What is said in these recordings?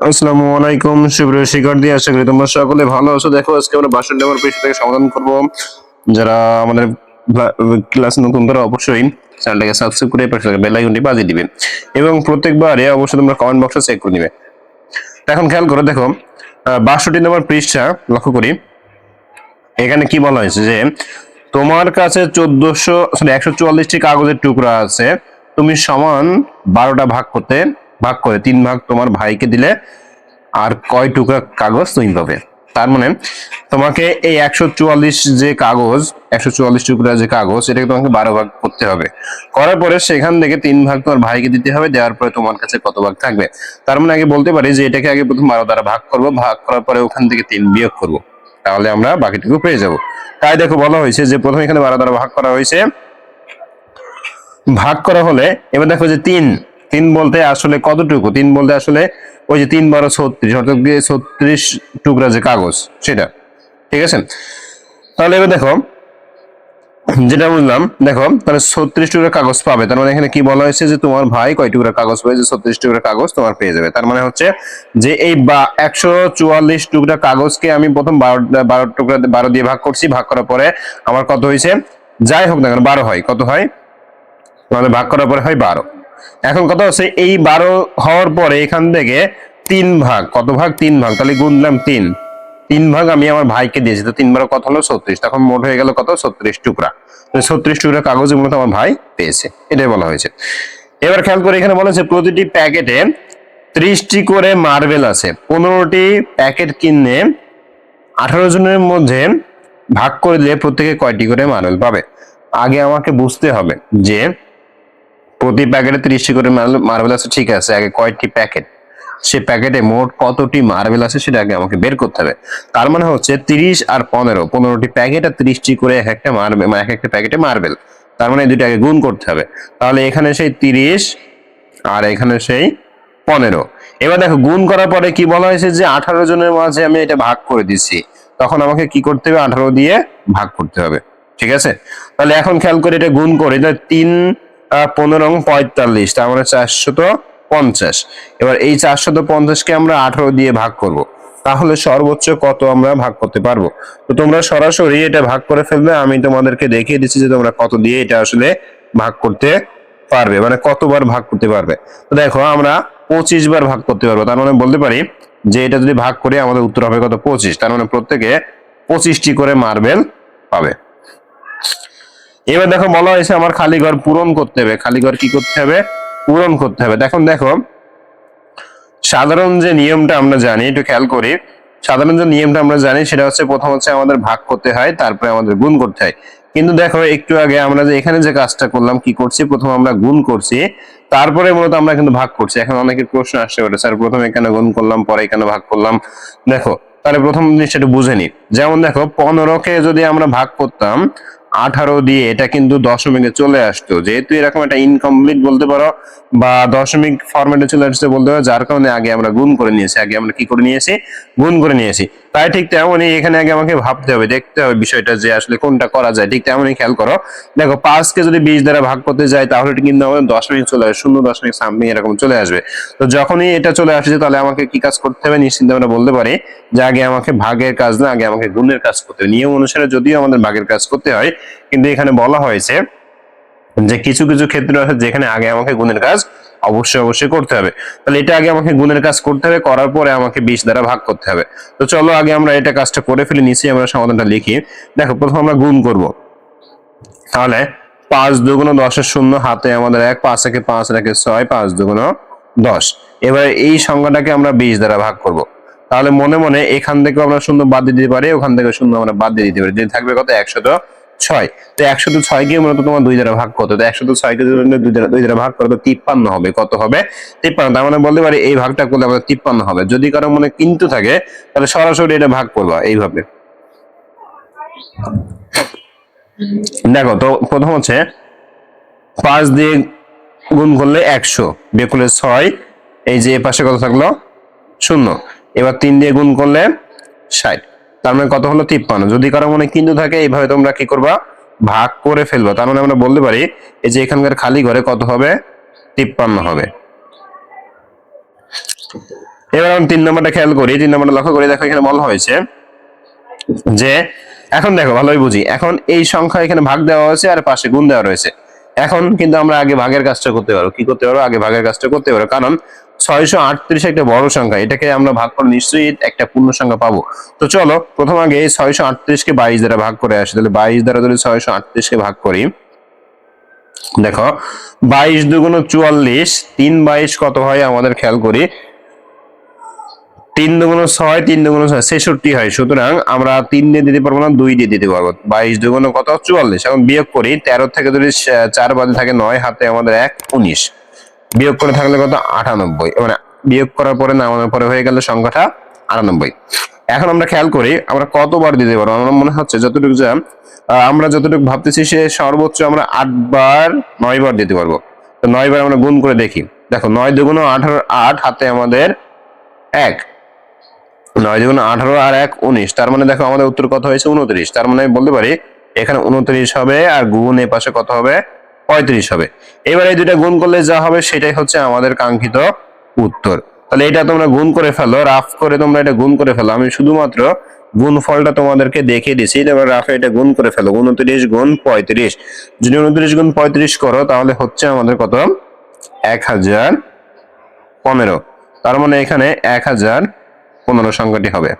আসসালামু আলাইকুম, সুপ্রিয় শিক্ষার্থী, আশা করি তোমরা সকলে ভালো আছো। দেখো, আজকে আমরা বাসন নাম্বার পৃষ্ঠা থেকে সমাধান করব। যারা আমাদের ক্লাস নতুন, তারা অবশ্যই চ্যানেলটাকে সাবস্ক্রাইব করে পাশে বেল আইকনটি বাজিয়ে দিবে। এবং প্রত্যেকবারে অবশ্যই তোমরা কমেন্ট বক্সে চেক করে নিবে। এখন খেয়াল করো, দেখো বাষট্টি নম্বর পৃষ্ঠা, লক্ষ্য করি। এখানে কি বলা হয়েছে যে, তোমার কাছে চোদ্দশো সরি একশো চুয়াল্লিশটি কাগজের টুকরা আছে। তুমি সমান বারোটা ভাগ করতে ভাগ করে, তিন ভাগ তোমার ভাইকে দিলে আর কয় টুকরা কাগজ তুমি পাবে। তার মানে তোমাকে এই একশো চুয়াল্লিশ যে কাগজ, একশো চুয়াল্লিশ টুকরা যে কাগজ, এটাকে তোমাকে বারো ভাগ করতে হবে। করার পরে সেখান থেকে তিন ভাগ তোমার ভাইকে দিতে হবে, দেওয়ার পরে তোমার কাছে কত ভাগ থাকবে? তার মানে আগে বলতে পারি যে এটাকে আগে প্রথম বারো দ্বারা ভাগ করব, ভাগ করার পরে ওখান থেকে তিন বিয়োগ করব। তাহলে আমরা বাকিটুকু পেয়ে যাব। তাই দেখো বলা হয়েছে যে প্রথমে এখানে বারো দ্বারা ভাগ করা হয়েছে। ভাগ করা হলে, এবার দেখো যে তিন তিন বলতে আসলে কতটুকু? তিন বলতে আসলে ওই যে তিন বারো ছত্রিশ, অর্থাৎ ছত্রিশ টুকরা যে কাগজ, সেটা। ঠিক আছে? তাহলে এবার দেখো, যেটা বুঝলাম, দেখো, তাহলে ছত্রিশ টুকরা কাগজ পাবে। তার মানে এখানে কি বলা হয়েছে যে তোমার ভাই কয় টুকরা কাগজ পেয়েছে ছত্রিশ টুকরা কাগজ তোমার পেয়ে যাবে। তার মানে হচ্ছে যে এই বা একশো চুয়াল্লিশ টুকরা কাগজকে আমি প্রথম বারো বারো টুকরা, বারো দিয়ে ভাগ করছি। ভাগ করার পরে আমার কত হয়েছে? যাই হোক না কেন, বারো হয়। কত হয়? তাহলে ভাগ করার পরে হয় বারো। এখন কথা হচ্ছে এই বারো হওয়ার পরে এখান থেকে তিন ভাগ, কত ভাগ? তিন ভাগ। তাহলে গুনলাম তিন। তিন ভাগ আমি আমার ভাইকে দিয়েছি, তো তিন বারো কত হলো? ছত্রিশ। তখন মোট হয়ে গেল কত? ছত্রিশ টুকরা। ছত্রিশ টুকরা কাগজ মূলত আমার ভাই পেয়েছে। এটাই বলা হয়েছে। এবার খেয়াল করে এখানে বলেছে প্রতিটি প্যাকেটে ত্রিশটি করে মার্বেল আছে। পনেরোটি প্যাকেট কিনে আঠারো জনের মধ্যে ভাগ করে দিলে প্রত্যেকে কয়টি করে মার্বেল পাবে? আগে আমাকে বুঝতে হবে যে প্রতি প্যাকেটে ত্রিশটি করে মার্বেল আছে, ঠিক আছে, আগে কয়েকটি প্যাকেট সে প্যাকেটে মোট কতটি মার্বেল আছে সেটা আগে আমাকে বের করতে হবে। তার মানে হচ্ছে তিরিশ আর পনেরো, পনেরোটি প্যাকেট আর ত্রিশটি করে এক একটা মার্বেল এক একটা প্যাকেটে মার্বেল তার মানে এই আগে গুণ করতে হবে। তাহলে এখানে সেই তিরিশ আর এখানে সেই পনেরো। এবার দেখো, গুণ করার পরে কি বলা হয়েছে যে আঠারো জনের মাঝে আমি এটা ভাগ করে দিচ্ছি তখন আমাকে কি করতে হবে? আঠারো দিয়ে ভাগ করতে হবে। ঠিক আছে? তাহলে এখন খেয়াল করে এটা গুণ করে তিন পনেরো পঁয়তাল্লিশ, তার মানে চারশত পঞ্চাশ। এবার এই চারশত পঞ্চাশকে আমরা আঠারো দিয়ে ভাগ করব। তাহলে সর্বোচ্চ কত আমরা ভাগ করতে পারব? তো তোমরা সরাসরি এটা ভাগ করে ফেলবে, আমি তোমাদেরকে দেখিয়ে দিচ্ছি যে তোমরা কত দিয়ে এটা আসলে ভাগ করতে পারবে মানে কতবার ভাগ করতে পারবে। তো দেখো, আমরা পঁচিশ বার ভাগ করতে পারব, তার মানে বলতে পারি যে এটা যদি ভাগ করি আমাদের উত্তর হবে কত? পঁচিশ, তার মানে প্রত্যেকে পঁচিশটি করে মার্বেল পাবে। এবার দেখো বলা হয়েছে আমার খালি ঘর পূরণ করতে হবে। খালি ঘর কি করতে হবে? পূরণ করতে হবে। দেখুন, দেখো, সাধারণ যে নিয়মটা আমরা জানি, একটু খেয়াল করি, সাধারণ যে নিয়মটা আমরা জানি, সেটা হচ্ছে প্রথম হচ্ছে আমাদের ভাগ করতে হয়, তারপরে আমাদের গুণ করতে হয়। কিন্তু দেখো, একটু আগে আমরা যে এখানে যে কাজটা করলাম, কি করছি? প্রথম আমরা গুণ করছি, তারপরে মূলত আমরা কিন্তু ভাগ করছি। এখন অনেকের প্রশ্ন আসতে পারে, স্যার, প্রথমে এখানে গুণ করলাম, পরে এখানে ভাগ করলাম? দেখো, তাহলে প্রথম জিনিসটা একটু বুঝে নি যেমন দেখো, পনেরোকে যদি আমরা ভাগ করতাম আঠারো দিয়ে এটা কিন্তু দশমিকে চলে আসতো। যেহেতু এরকম একটা ইনকমপ্লিট বলতে পারো, বা দশমিক ফরম্যাটে চলে আসতে বলতে পারো, যার কারণে আগে আমরা গুণ করে নিয়েছি, আগে আমরা কি করে নিয়েছি? গুণ করে নিয়েছি। তাই ঠিক তেমনই এখানে আগে আমাকে ভাবতে হবে, দেখতে হবে বিষয়টা যে আসলে কোনটা করা যায়। ঠিক তেমনই খেয়াল করো, দেখো পাঁচকে যদি বিশ দ্বারা ভাগ করতে যাই, তাহলে কিন্তু আমাদের দশমিক চলে আসবে শূন্য দশমিক সামথিং এরকম চলে আসবে। তো যখনই এটা চলে আসছে তাহলে আমাকে কি কাজ করতে হবে? নিশ্চিন্তে আমরা বলতে পারি যে আগে আমাকে ভাগের কাজ না, আগে আমাকে গুণের কাজ করতে হবে। নিয়ম অনুসারে যদিও আমাদের ভাগের কাজ করতে হয় কিন্তু এখানে বলা হয়েছে যে কিছু কিছু ক্ষেত্রে আছে যেখানে আগে আমাকে গুণের কাজ অবশ্যই অবশ্যই করতে হবে। তাহলে এটা আগে আমাকে গুণের কাজ করতে হবে, করার পরে আমাকে বিশ দ্বারা ভাগ করতে হবে। তো চলো আগে আমরা এটা কাজটা করে ফেলি নিচে আমরা সমাধানটা লিখি। দেখো, প্রথম আমরা গুণ করব। তাহলে পাঁচ দুগুণ দশের শূন্য হাতে আমাদের এক, পাঁচ একে পাঁচ রেখে ছয়, পাঁচ দুগুণ দশ। এবার এই সংখ্যাটাকে আমরা বিশ দ্বারা ভাগ করব। তাহলে মনে মনে এখান থেকে আমরা শূন্য বাদ দিতে পারি, ওখান থেকে শূন্য আমরা বাদ দিয়ে দিতে পারি। যে থাকবে কত? একশত ছয়, তো একশত ছয় কে মূলত তোমার দুই দ্বারা ভাগ করতে তো একশত ছয় কে দুই দ্বারা দুই দ্বারা ভাগ করো, তো তিপ্পান্ন হবে। কত হবে? তিপ্পান্ন। তার মানে বলতে পারি এই ভাগটা করলে আমাদের তিপ্পান্ন হবে। যদি কারও মনে কিন্তু থাকে, তাহলে সরাসরি এটা ভাগ করবা এইভাবে। দেখো, তো প্রথম হচ্ছে পাঁচ দিয়ে গুণ করলে একশো করলে ছয়, এই যে এ পাশে কত থাকল? শূন্য। এবার তিন দিয়ে গুণ করলে ষাট। তার মানে কত হলো তিপ্পান্ন। যদি কারও মনে কিন্তু থাকে, এইভাবে তোমরা কি করবা? ভাগ করে ফেলবা। তার মানে আমরা বলতে পারি, এই যে এখানকার খালি ঘরে কত হবে? তিপ্পান্ন হবে। এবার আমি তিন নম্বরটা খেয়াল করি, তিন নম্বরটা লক্ষ্য করি, দেখো এখানে বলা হয়েছে যে, এখন দেখো, ভালোই বুঝি। এখন এই সংখ্যা এখানে ভাগ দেওয়া হয়েছে আর পাশে গুণ দেওয়া রয়েছে। এখন কিন্তু আমরা আগে ভাগের কাজটা করতে পারব। কি করতে পারব? আগে ভাগের কাজটা করতে পারব। কারণ ছয়শো আটত্রিশ একটা বড় সংখ্যা। এটাকে আমরা ভাগ করে নিশ্চয়ই একটা পূর্ণ সংখ্যা পাবো। তো চলো, প্রথম আগে এই ছয়শো আটত্রিশকে বাইশ দ্বারা ভাগ করে আসি। তাহলে বাইশ দ্বারা যদি ছয়শো আটত্রিশকে ভাগ করি, দেখো, বাইশ দুগুণ চুয়াল্লিশ, তিন বাইশ কত হয় আমাদের খেয়াল করি? তিন দুগুণ ছয়, তিন দুগুণ ছয়, ছেষট্টি হয়। সুতরাং আমরা তিন দিয়ে দিতে পারব না, দুই দিয়ে দিতে পারব। বাইশ দুগুণ কত? চুয়াল্লিশ। এখন বিয়োগ করি, তেরো থেকে যদি চার বাদে থাকে নয়, হাতে আমাদের এক, উনিশ। বিয়োগ করে থাকলে কত? আটানব্বই। মানে বিয়োগ করার পরে নামানোর পরে হয়ে গেল সংখ্যাটা আটানব্বই। এখন আমরা খেয়াল করি, আমরা কতবার দিতে পারব? আমার মনে হচ্ছে যতটুকু যা আমরা যতটুকু ভাবতেছি সে সর্বোচ্চ আমরা আটবার, নয়বার দিতে পারব। তো নয়বার আমরা গুণ করে দেখি। দেখো, নয় দুগুণ আঠারো, আট হাতে আমাদের এক। নয় দুগুণ আঠারো আর এক উনিশ। তার মানে দেখো, আমাদের উত্তর কত হয়েছে? উনত্রিশ। তার মানে বলতে পারি, এখানে উনত্রিশ হবে আর গুণ এ পাশে কত হবে? পঁয়ত্রিশ হবে। এবার এই দুইটা গুণ করলে যা হবে সেটাই হচ্ছে আমাদের কাঙ্ক্ষিত উত্তর। তাহলে এটা তোমরা গুণ করে ফেলো, রাফ করে তোমরা এটা গুণ করে ফেলো। আমি শুধুমাত্র গুণ ফলটা তোমাদেরকে দেখিয়ে দিছি এবার রাফে এটা গুণ করে ফেলো। উনত্রিশ গুণ পঁয়ত্রিশ। যদি উনত্রিশ গুণ পঁয়ত্রিশ করো, তাহলে হচ্ছে আমাদের কত? এক হাজার পনেরো। তার মানে এখানে এক হাজার পনেরো সংখ্যাটি হবে।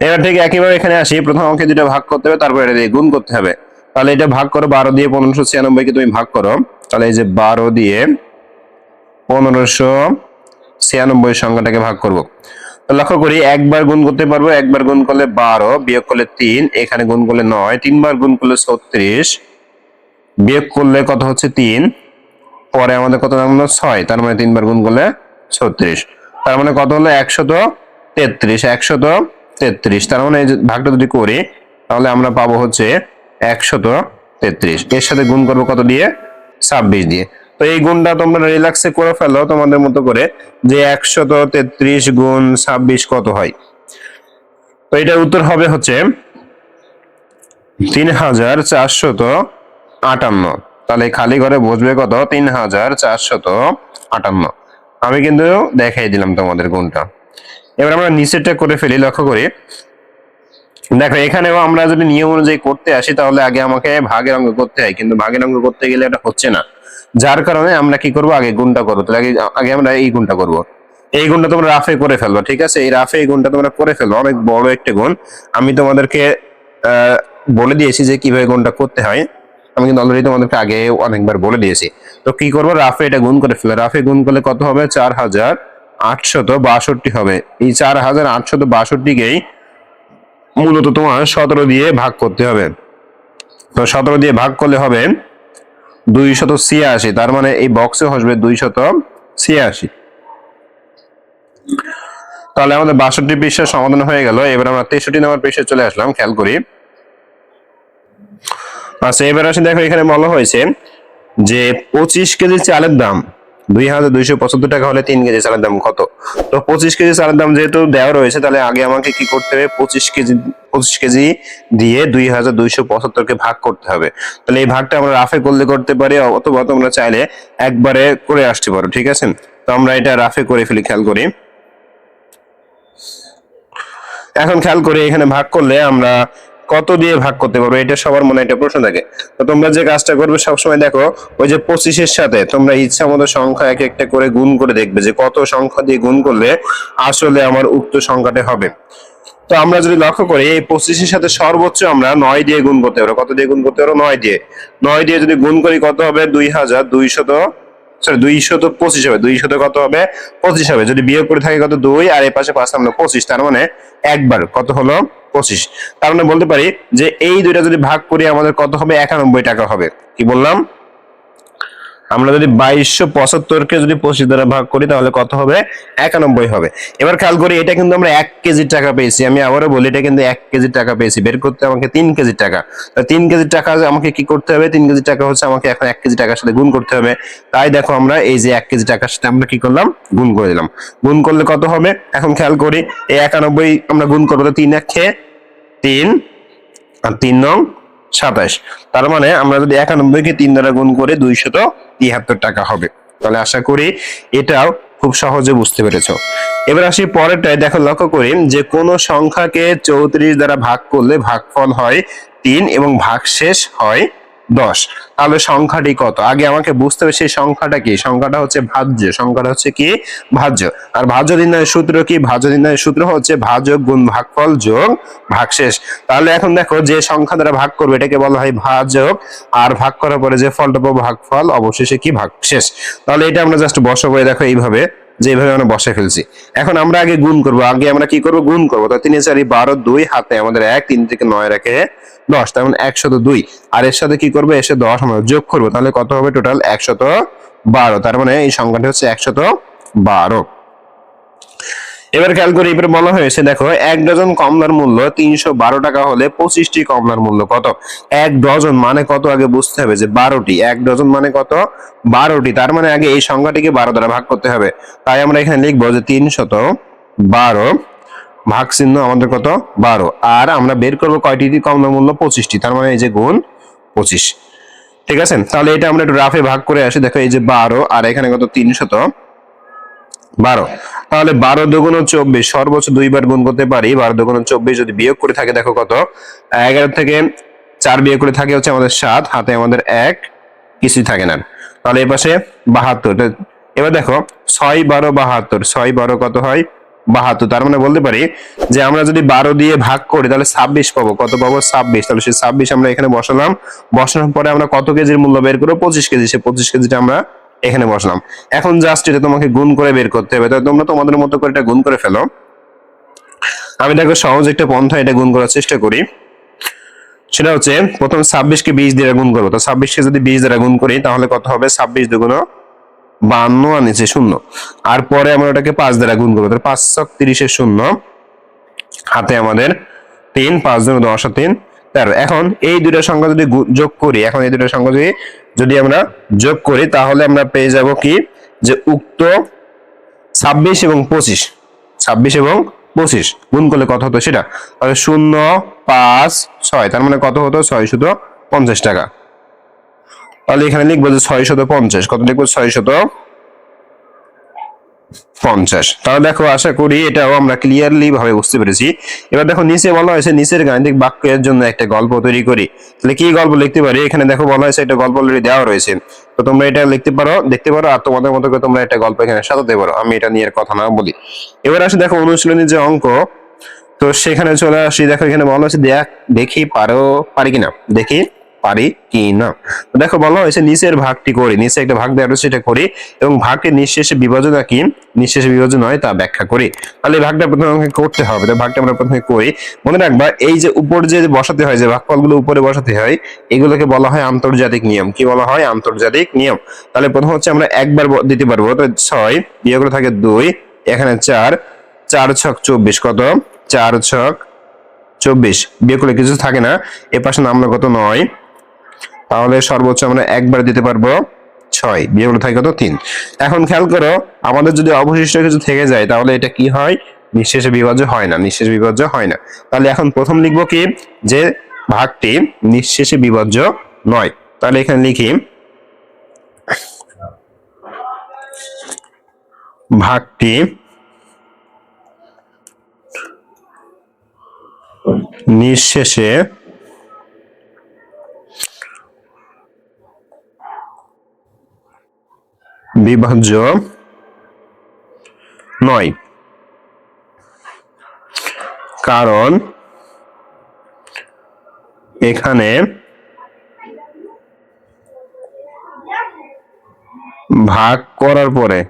এবার ঠিক একইভাবে এখানে আসি, প্রথম অঙ্কে দুটো ভাগ করতে হবে, তারপর এটা দিয়ে গুণ করতে হবে। তাহলে এটা ভাগ করো বারো দিয়ে পনেরোশো ছিয়ানব্বই কে তুমি ভাগ করো। তাহলে এই যে বারো দিয়ে পনেরোশো ছিয়ানব্বই সংখ্যাটাকে ভাগ করব। লক্ষ্য করি একবার গুণ করতে পারব, একবার গুণ করলে বারো, বিয়োগ করলে তিন, এখানে গুণ করলে নয়, তিনবার গুণ করলে ছত্রিশ, বিয়োগ করলে কত হচ্ছে তিন, পরে আমাদের কত দাঁড়াল ছয়, তার মানে তিনবার গুণ করলে ছত্রিশ। তার মানে কত হলো? একশত তেত্রিশ একশত তেত্রিশ। তার মানে ভাগটা যদি করি, তাহলে আমরা পাবো হচ্ছে একশত তেত্রিশ। এর সাথে গুণ করব কত দিয়ে? ছাব্বিশ দিয়ে। তো এই গুণটা তোমরা রিল্যাক্সে করে ফেলো তোমাদের মতো করে যে একশত তেত্রিশ গুণ ছাব্বিশ কত হয়? তো এটার উত্তর হবে হচ্ছে তিন হাজার চারশত আটান্ন। তাহলে খালি ঘরে বসবে কত? তিন হাজার চারশত আটান্ন। আমি কিন্তু দেখাই দিলাম তোমাদের গুণটা। এবার আমরা নিচেরটা করে ফেলি, লক্ষ্য করি। দেখো, এখানেও আমরা যদি নিয়ম অনুযায়ী করতে আসি, তাহলে আগে আমাকে ভাগের অঙ্ক করতে হয়, কিন্তু ভাগের অঙ্ক করতে গেলে এটা হচ্ছে না। যার কারণে আমরা কি করব? আগে গুণটা করব। তাহলে আগে আগে আমরা এই গুণটা করব। এই গুণটা তোমরা রাফে করে ফেলব, ঠিক আছে? এই রাফে এই গুণটা তোমরা করে ফেলব। অনেক বড় একটা গুণ। আমি তোমাদেরকে বলে দিয়েছি যে কীভাবে গুণটা করতে হয়। আমি কিন্তু অলরেডি তোমাদেরকে আগে অনেকবার বলে দিয়েছি। তো কি করব? রাফে এটা গুণ করে ফেলো রাফে গুণ করলে কত হবে? চার হাজার আটশত বাষট্টি হবে। এই চার হাজার আটশত বাষট্টিকেই মূলত তোমার সতেরো দিয়ে ভাগ করতে হবে। তো সতেরো দিয়ে ভাগ করলে হবে দুই শত ছিয়াশি, তার মানে এই বক্সে আসবে দুই শত ছিয়াশি। তাহলে আমাদের বাষট্টি পৃষ্ঠার সমাধান হয়ে গেল, এবার আমরা তেষট্টি নম্বর পৃষ্ঠায় চলে আসলাম, খেয়াল করি। আচ্ছা এবার আসি, দেখো এখানে বলা হয়েছে যে পঁচিশ কেজি চালের দাম দুই হাজার দুইশো পঁচাত্তর টাকা হলে তিন কেজি চালের দাম কত? তো পঁচিশ কেজি চালের দাম যেহেতু দেওয়া রয়েছে, তাহলে আগে আমাকে কি করতে হবে? পঁচিশ কেজি পঁচিশ কেজি দিয়ে দুই হাজার দুইশো পঁচাত্তরকে ভাগ করতে হবে। তাহলে এই ভাগটা আমরা রাফে করলে করতে পারি, অথবা তোমরা চাইলে একবারে করে আসতে পারো, ঠিক আছে? তো আমরা এটা রাফে করে ফেলি, খেয়াল করি। এখন খেয়াল করি, এখানে ভাগ করলে আমরা কত দিয়ে ভাগ করতে পারব? এটা সবার মনে একটা প্রশ্ন থাকে। তো তোমরা যে কাজটা করবে সবসময় দেখো, ওই যে পঁচিশের সাথে তোমরা ইচ্ছা মতো সংখ্যা এক একটা করে গুণ করে দেখবে যে কত সংখ্যা দিয়ে গুণ করলে আসলে আমার উক্ত সংখ্যাটা হবে। তো আমরা যদি লক্ষ্য করি, এই পঁচিশের সাথে সর্বোচ্চ আমরা নয় দিয়ে গুণ করতে পারব। কত দিয়ে গুণ করতে পারব? নয় দিয়ে। নয় দিয়ে যদি গুণ করি, কত হবে? দুই হাজার দুইশত সরি দুইশত পঁচিশ হবে। দুইশত কত হবে? পঁচিশ হবে। যদি বিয়োগ করে থাকে, কত? দুই, আর এ পাশে পাঁচ আমরা পঁচিশ। তার মানে একবার। কত হলো? পঁচিশ। তার মানে বলতে পারি যে এই দুইটা যদি ভাগ করি, আমাদের কত হবে? একানব্বই টাকা হবে। কি বললাম? আমরা যদি বাইশশো পঁচাত্তরকে যদি পঁচিশ দ্বারা ভাগ করি, তাহলে কত হবে? একানব্বই হবে। এবার খেয়াল করি, এটা কিন্তু আমরা এক কেজি টাকা পেয়েছি। আমি আবারও বলি, এটা কিন্তু এক কেজি টাকা পেয়েছি। বের করতে আমাকে তিন কেজি টাকা। তিন কেজি টাকা আমাকে কি করতে হবে? তিন কেজি টাকা হচ্ছে আমাকে এখন এক কেজি টাকার সাথে গুণ করতে হবে। তাই দেখো আমরা এই যে এক কেজি টাকার সাথে আমরা কি করলাম? গুণ করে দিলাম। গুণ করলে কত হবে? এখন খেয়াল করি, এই একানব্বই আমরা গুণ করব তিন এক খেয়ে তিন, আর তিন নং সাতাশ। তার মানে আমরা যদি একানব্বই কে তিন দ্বারা গুণ করে দুইশত তিয়াত্তর টাকা হবে। তাহলে আশা করি এটাও খুব সহজে বুঝতে পেরেছ। এবার আসি পরেরটায়। দেখো, লক্ষ্য করি যে কোন সংখ্যাকে চৌত্রিশ দ্বারা ভাগ করলে ভাগফল হয় তিন এবং ভাগ শেষ হয় দশ। তাহলে সংখ্যাটি কত? আগে আমাকে বুঝতে হবে সেই সংখ্যাটা কি? সংখ্যাটা হচ্ছে ভাজ্য। সংখ্যাটা হচ্ছে কি? ভাজ্য। আর ভাজ্য নির্ণয়ের সূত্র কি? ভাজ্য নির্ণয়ের সূত্র হচ্ছে ভাজক গুণ ভাগফল যোগ ভাগশেষ। তাহলে এখন দেখো যে সংখ্যা দ্বারা ভাগ করবে, এটাকে বলা হয় ভাজক আর ভাগ করার পরে যে ফলটা পাবো, ভাগফল, অবশেষে কি? ভাগশেষ। তাহলে এটা আমরা জাস্ট বসাবো দেখো এইভাবে। যে এইভাবে আমরা বসে ফেলছি। এখন আমরা আগে গুণ করব। আগে আমরা কি করব? গুণ করব। তো তিন চারি বারো দুই, হাতে আমাদের এক, তিন থেকে নয় রেখে দশ। মানে একশত দুই। আর এর সাথে কি করব? এসে দশ আমরা যোগ করব। তাহলে কত হবে টোটাল একশত বারো। তার মানে এই সংখ্যাটি হচ্ছে একশত বারো। এবার খেয়াল করি এবার বলা হয়েছে, দেখো, এক ডজন কমলার মূল্য তিনশো বারো টাকা হলে পঁচিশটি কমলার মূল্য কত? এক ডজন মানে কত? আগে বুঝতে হবে যে বারোটি। এক ডজন মানে কত? বারোটি। তার মানে আগে এই সংখ্যাটিকে বারো দ্বারা ভাগ করতে হবে। তাই আমরা এখানে লিখব যে তিনশত বারো ভাগ চিহ্ন আমাদের কত? বারো। আর আমরা বের করব কয়টি? কমলার মূল্য পঁচিশটি। তার মানে এই যে গুণ পঁচিশ। ঠিক আছে? তাহলে এটা আমরা একটু রাফে ভাগ করে আসি। দেখো এই যে বারো, আর এখানে কত? তিনশত বারো। তাহলে বারো দুগুণ চব্বিশ, সর্বোচ্চ দুইবার গুণ করতে পারি। বারো দুগুণ চব্বিশ যদি বিয়োগ করে থাকে, দেখো কত? এগারো থেকে চার বিয়োগ করে থাকে হচ্ছে আমাদের সাত, হাতে আমাদের এক, কিছুই থাকে না। তাহলে এই পাশে বাহাত্তর। এবার দেখো, ছয় বারো বাহাত্তর, ছয় বারো কত হয়? বাহাত্তর। তার মানে বলতে পারি যে আমরা যদি বারো দিয়ে ভাগ করি, তাহলে ছাব্বিশ পাবো। কত পাবো? ছাব্বিশ। তাহলে সেই ছাব্বিশ আমরা এখানে বসালাম। বসানোর পরে আমরা কত কেজির মূল্য বের করব? পঁচিশ কেজি। সে পঁচিশ কেজিটা আমরা এখানে বসলাম। এখন জাস্ট এটা তোমাকে গুণ করে বের করতে হবে। তোমরা তোমাদের মতো করে এটা গুণ করে ফেলো। আমি দেখো সহজ একটা পন্থা এটা গুণ করার চেষ্টা করি। সেটা হচ্ছে, প্রথম ছাব্বিশকে বিশ দিয়ে গুণ করব তো ছাব্বিশকে যদি বিশ দ্বারা গুণ করি, তাহলে কত হবে? ছাব্বিশ দুগুণ বান্ন আর নিচে শূন্য। আর পরে আমরা ওটাকে পাঁচ দ্বারা গুণ করব। পাঁচ ছক তিরিশের শূন্য। হাতে আমাদের তিন, পাঁচ দুগুণ দশ তিন। তেরো। এখন এই দুটো সংখ্যা যদি যোগ করি, এখন এই দুটো সংখ্যা যদি যদি আমরা যোগ করি, তাহলে আমরা পেয়ে যাব কি? যে উক্ত ছাব্বিশ এবং পঁচিশ। ছাব্বিশ এবং পঁচিশ। গুণ করলে কত হতো সেটা? তাহলে শূন্য, পাঁচ, ছয়। তার মানে কত হতো? ছয় শুধু পঞ্চাশ টাকা। তাহলে এখানে লিখব যে ছয় শত পঞ্চাশ। কত লিখব? ছয় শত পঞ্চাশ। তাহলে দেখো, আশা করি এটাও আমরা ক্লিয়ারলি ভাবে বুঝতে পেরেছি। এবার দেখো, নিচে বলা হয়েছে, নিচের গাণিতিক বাক্যের জন্য একটা গল্প তৈরি করি। তাহলে কি গল্প লিখতে পারি? এখানে দেখো বলা হয়েছে, একটা গল্প অলরেডি দেওয়া রয়েছে। তো তোমরা এটা লিখতে পারো, দেখতে পারো, আর তোমাদের মতো করে তোমরা একটা গল্প এখানে সাজাতে পারো। আমি এটা নিয়ে কথা না বলি। এবার আসে, দেখো অনুশীলনী যে অঙ্ক। তো সেখানে চলে আসি, দেখো, এখানে বলা হয়েছে, দেখ, দেখি পারো, পারি কিনা? দেখি। পারি কি না? দেখো বলা হয়েছে নিচের ভাগটি করি, নিচে একটা ভাগ দেওয়া সেটা করি, এবং ভাগকে নিঃশেষে বিভাজন কি? নিঃশেষে বিভাজন হয় তা ব্যাখ্যা করি। তাহলে ভাগটা প্রথমে আমাকে করতে হবে, তো ভাগটা আমরা প্রথমে করি। মনে রাখবা, এই যে উপর যে বসাতে হয়, যে ভাগফলগুলো উপরে বসাতে হয়, এগুলোকে বলা হয় আন্তর্জাতিক নিয়ম। কি বলা হয়? আন্তর্জাতিক নিয়ম। তাহলে প্রথম হচ্ছে আমরা একবার দিতে পারব, তো ছয়, বিয়োগ থাকে দুই, এখানে চার চার ছক চব্বিশ, কত? চার ছক চব্বিশ। বিয়োগ করলে কিছু থাকে না, এ পাশে নামলো কত? নয়। তাহলে সর্বোচ্চ আমরা একবার দিতে পারব ছয়। বিয়োগ করলে থাকে কত? তিন। এখন খেয়াল করো, আমাদের যদি অবশিষ্ট কিছু থেকে যায়, তাহলে এটা কি হয়? নিঃশেষে বিভাজ্য হয় না, নিঃশেষ বিভাজ্য হয় না। তাহলে এখন প্রথম লিখব কি? যে ভাগটি নিঃশেষে বিভাজ্য নয়। তাহলে এখানে লিখি, ভাগটি নিঃশেষে বিভাজ্য নয়। কারণ এখানে ভাগ করার পরে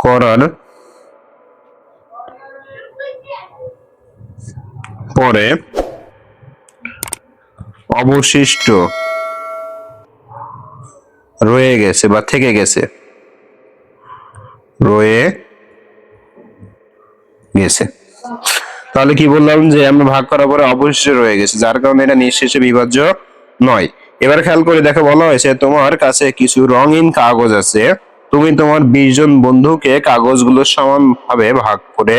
করার পরে অবশিষ্ট রয়ে গেছে বা থেকে গেছে। রয়ে গেছে। তাহলে কি বললাম যে আমরা ভাগ করার পরে অবশিষ্ট রয়ে গেছে, যার কারণে এটা নিঃশেষে বিভাজ্য নয়। এবার খেয়াল করে দেখো বলা হয়েছে, তোমার কাছে কিছু রঙিন কাগজ আছে, তুমি তোমার বিশ জন বন্ধুকে কাগজগুলো সমানভাবে ভাগ করে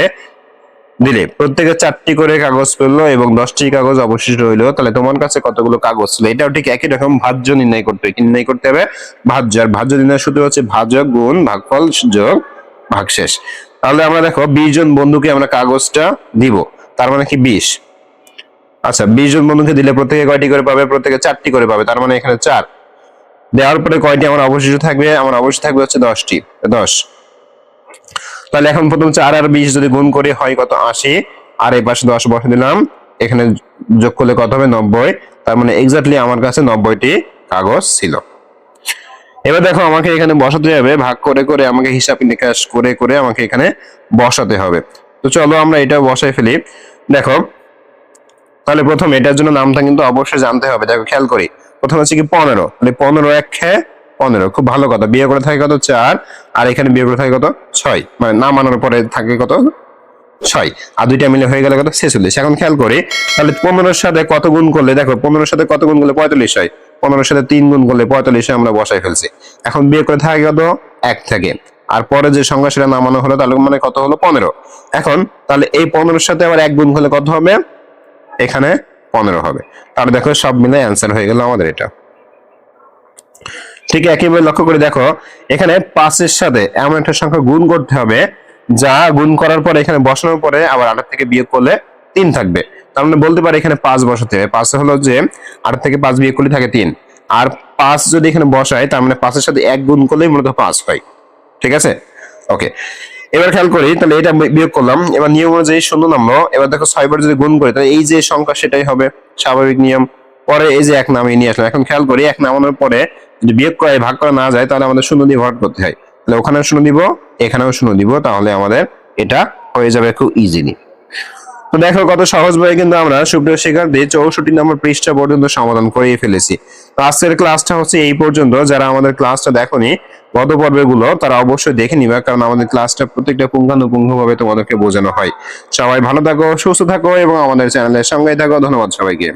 দিলে প্রত্যেকে চারটি করে কাগজ পেল এবং দশটি কাগজ অবশিষ্ট রইল। তাহলে তোমার কাছে কতগুলো কাগজ ছিল? এটাও ঠিক একই রকম ভাজ্য নির্ণয় করতে হবে। নির্ণয় করতে হবে? ভাজ্য। আর ভাজ্য নির্ণয় সূত্র হচ্ছে ভাজক গুণ ভাগফল যোগ ভাগশেষ। তাহলে আমরা দেখো বিশ জন বন্ধুকে আমরা কাগজটা দিব। তার মানে কি বিশ? আচ্ছা বিশ জন বন্ধুকে দিলে প্রত্যেকে কয়টি করে পাবে? প্রত্যেকে চারটি করে পাবে। তার মানে এখানে চার। দেওয়ার পরে কয়টি আমার অবশিষ্ট থাকবে? আমার অবশিষ্ট থাকবে হচ্ছে দশটি। দশ। তাহলে এখন প্রথম চার আর বিশ যদি গুণ করি, হয় কত? আশি। আর এই পাশে দশ বসে দিলাম। এখানে যোগ করলে কত হবে? নব্বই। তার মানে এক্স্যাক্টলি আমার কাছে নব্বইটি কাগজ ছিল। এবার দেখো, আমাকে এখানে বসাতে হবে। ভাগ করে করে আমাকে হিসাব নিকাশ করে করে আমাকে এখানে বসাতে হবে। তো চলো আমরা এটা বসাই ফেলি। দেখো, তাহলে প্রথম এটার জন্য নামটা কিন্তু অবশ্যই জানতে হবে। দেখো, খেয়াল করি। প্রথম হচ্ছে কি পনেরো। তাহলে পনেরো এক খে পনেরো। খুব ভালো কথা। বিয়ে করে থাকে কত? চার। আর এখানে বিয়ে করে থাকে কত? ছয়। মানে নামানোর পরে থাকে কত? ছয়। আর দুইটা মিলে হয়ে গেলে কত? ছেচল্লিশ। এখন খেয়াল করি, তাহলে পনেরোর সাথে কত গুণ করলে, দেখো, পনেরোর সাথে কত গুণ করলে পঁয়তাল্লিশ হয়? পনেরোর সাথে তিন গুণ করলে পঁয়তাল্লিশে আমরা বসাই ফেলছি। এখন বিয়ে করে থাকে কত? এক থেকে। আর পরে যে সংখ্যা সেটা নামানো হলো, তাহলে মানে কত হলো? পনেরো। এখন, তাহলে এই পনেরোর সাথে আবার এক গুণ হলে কত হবে? এখানে পনেরো হবে। তাহলে দেখো, সব মিলে অ্যান্সার হয়ে গেল আমাদের এটা। ঠিক একইভাবে লক্ষ্য করে দেখো, এখানে পাঁচের সাথে এমন একটা সংখ্যা গুণ করতে হবে, যা গুণ করার পরে এখানে বসানোর পরে আবার আট থেকে বিয়োগ করলে তিন থাকবে। তার মানে বলতে পারে এখানে পাঁচ বসাতে হবে। পাঁচ হলো যে আট থেকে পাঁচ বিয়োগ করলে থাকে তিন। আর পাঁচ যদি এখানে বসায়, তার মানে পাঁচের সাথে এক গুণ করলেই মূলত পাঁচ হয়। ঠিক আছে? ওকে। এবার খেয়াল করি, তাহলে এটা বিয়োগ করলাম। এবার নিয়ম অনুযায়ী শূন্য নামলো। এবার দেখো ছয়বার যদি গুণ করি, তাহলে এই যে সংখ্যা সেটাই হবে। স্বাভাবিক নিয়ম। পরে এই যে এক নামিয়ে নিয়ে আসলাম। এখন খেয়াল করি, এক নামানোর পরে যদি বিয়োগ করে, ভাগ করা না যায়, তাহলে আমাদের শূন্য দিয়ে ভরাট করতে হয়। তাহলে ওখানেও শূন্য দিব, এখানেও শূন্য দিব, তাহলে আমাদের এটা হয়ে যাবে খুব ইজিলি তো দেখো কত সহজভাবে কিন্তু আমরা। সুপ্রিয় শিক্ষার্থী, চৌষট্টি নম্বর পৃষ্ঠা পর্যন্ত সমাধান করিয়ে ফেলেছি। তো আজকের ক্লাসটা হচ্ছে এই পর্যন্ত। যারা আমাদের ক্লাসটা দেখোনি, গত পর্বগুলো তারা অবশ্যই দেখে নিবে, কারণ আমাদের ক্লাসটা প্রত্যেকটা পুঙ্খানুপুঙ্খ ভাবে তোমাদেরকে বোঝানো হয়। সবাই ভালো থাকো, সুস্থ থাকো এবং আমাদের চ্যানেলের সঙ্গেই থাকো। ধন্যবাদ সবাইকে।